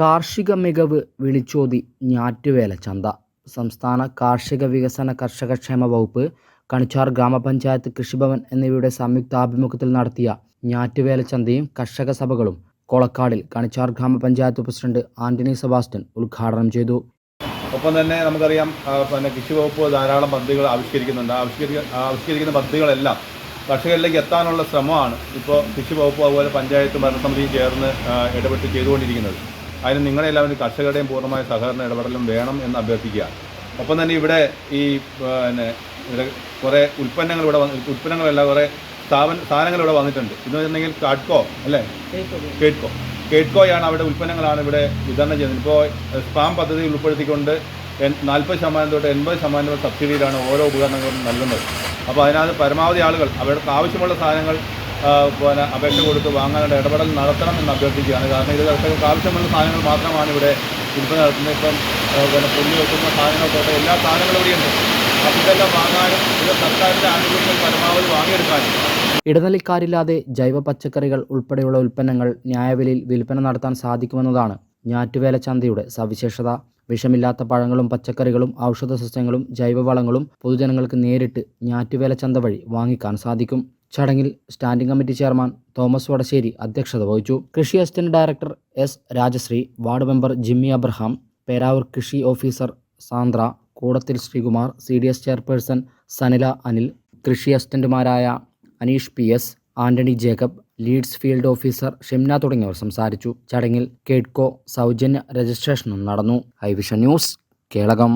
കാർഷിക മികവ് വിളിച്ചോതി ഞാറ്റുവേല ചന്ത. സംസ്ഥാന കാർഷിക വികസന കർഷകക്ഷേമ വകുപ്പ് കണിച്ചാർ ഗ്രാമപഞ്ചായത്ത് കൃഷിഭവൻ എന്നിവയുടെ സംയുക്താഭിമുഖ്യത്തിൽ നടത്തിയ ഞാറ്റുവേല ചന്തയും കർഷക സഭകളും കൊളക്കാടിൽ കണിച്ചാർ ഗ്രാമപഞ്ചായത്ത് പ്രസിഡന്റ് ആന്റണി സെബാസ്റ്റ്യൻ ഉദ്ഘാടനം ചെയ്തു. ഒപ്പം തന്നെ നമുക്കറിയാം പിന്നെ കൃഷി വകുപ്പ് ധാരാളം പദ്ധതികൾ ആവിഷ്കരിക്കുന്നുണ്ട്. ആവിഷ്കരിക്ക ആവിഷ്കരിക്കുന്ന പദ്ധതികളെല്ലാം കർഷകരിലേക്ക് എത്താനുള്ള ശ്രമമാണ് ഇപ്പോൾ കൃഷി വകുപ്പ് അതുപോലെ പഞ്ചായത്ത് ഭരണസമിതിയും ചേർന്ന് ഇടപെട്ട് ചെയ്തുകൊണ്ടിരിക്കുന്നത്. അതിന് നിങ്ങളെല്ലാവരും കർഷകരുടെയും പൂർണമായ സഹകരണ ഇടപെടലും വേണം എന്ന് അഭ്യർത്ഥിക്കുക. ഒപ്പം തന്നെ ഇവിടെ ഈ പിന്നെ ഇവിടെ കുറേ ഉൽപ്പന്നങ്ങൾ ഇവിടെ വന്ന് ഉൽപ്പന്നങ്ങളല്ല കുറേ സ്ഥാപന സാധനങ്ങൾ ഇവിടെ വന്നിട്ടുണ്ട്. എന്ന് വെച്ചിട്ടുണ്ടെങ്കിൽ കാഡ്കോ അല്ലേ? കേഡ്കോ. കേഡ്കോയാണ് അവിടെ ഉൽപ്പന്നങ്ങളാണ് ഇവിടെ വിതരണം ചെയ്യുന്നത്. ഇപ്പോൾ സ്പാം പദ്ധതി ഉൾപ്പെടുത്തിക്കൊണ്ട് നാൽപ്പത് ശതമാനം തൊട്ട് എൺപത് ശതമാനം സബ്സിഡിയിലാണ് ഓരോ ഉപകരണങ്ങളും നൽകുന്നത്. അപ്പോൾ അതിനകത്ത് പരമാവധി ആളുകൾ അവരുടെ ആവശ്യമുള്ള സാധനങ്ങൾ പിന്നെ അപേക്ഷ കൊടുത്ത് വാങ്ങാനുള്ള ഇടപെടൽ നടത്തണം എന്ന് അഭ്യർത്ഥിക്കുകയാണ്. കാരണം ഇത് കർഷകർക്ക് ആവശ്യമുള്ള സാധനങ്ങൾ മാത്രമാണ് ഇവിടെ വിൽപ്പന നടത്തുന്നത്. ഇപ്പം പിന്നെ പുല്ല് വെക്കുന്ന സാധനങ്ങൾ തൊട്ട് എല്ലാ സാധനങ്ങളും ഇവിടെയുണ്ട് അപ്പം ഇതെല്ലാം വാങ്ങാനും ഇത് സർക്കാരിന്റെ ആനുകൂല്യങ്ങൾ പരമാവധി വാങ്ങിയെടുക്കാനും ഇടനിലക്കാരില്ലാതെ ജൈവ പച്ചക്കറികൾ ഉൾപ്പെടെയുള്ള ഉൽപ്പന്നങ്ങൾ ന്യായവിലയിൽ വിൽപ്പന നടത്താൻ സാധിക്കുമെന്നതാണ് ഞാറ്റുവേല ചന്തയുടെ സവിശേഷത. വിഷമില്ലാത്ത പഴങ്ങളും പച്ചക്കറികളും ഔഷധ സസ്യങ്ങളും ജൈവവളങ്ങളും പൊതുജനങ്ങൾക്ക് നേരിട്ട് ഞാറ്റുവേല ചന്ത വഴി വാങ്ങിക്കാൻ സാധിക്കും. ചടങ്ങിൽ standing committee chairman Thomas Vadasserry അധ്യക്ഷത വഹിച്ചു. കൃഷി assistant director S Rajasree ward member Jimmy Abraham Peravoor കൃഷി officer Sandra Koodathil Sreekumar C D S chairperson Sanila Anil കൃഷി അസിസ്റ്റന്റുമാരായ Aneesh P S Antony Jacob leads field officer Shimna തുടങ്ങിയവർ സംസാരിച്ചു. ചടങ്ങിൽ കേഡ്കോ സൗജന്യ രജിസ്ട്രേഷനും നടന്നു. IVision news Kelakam.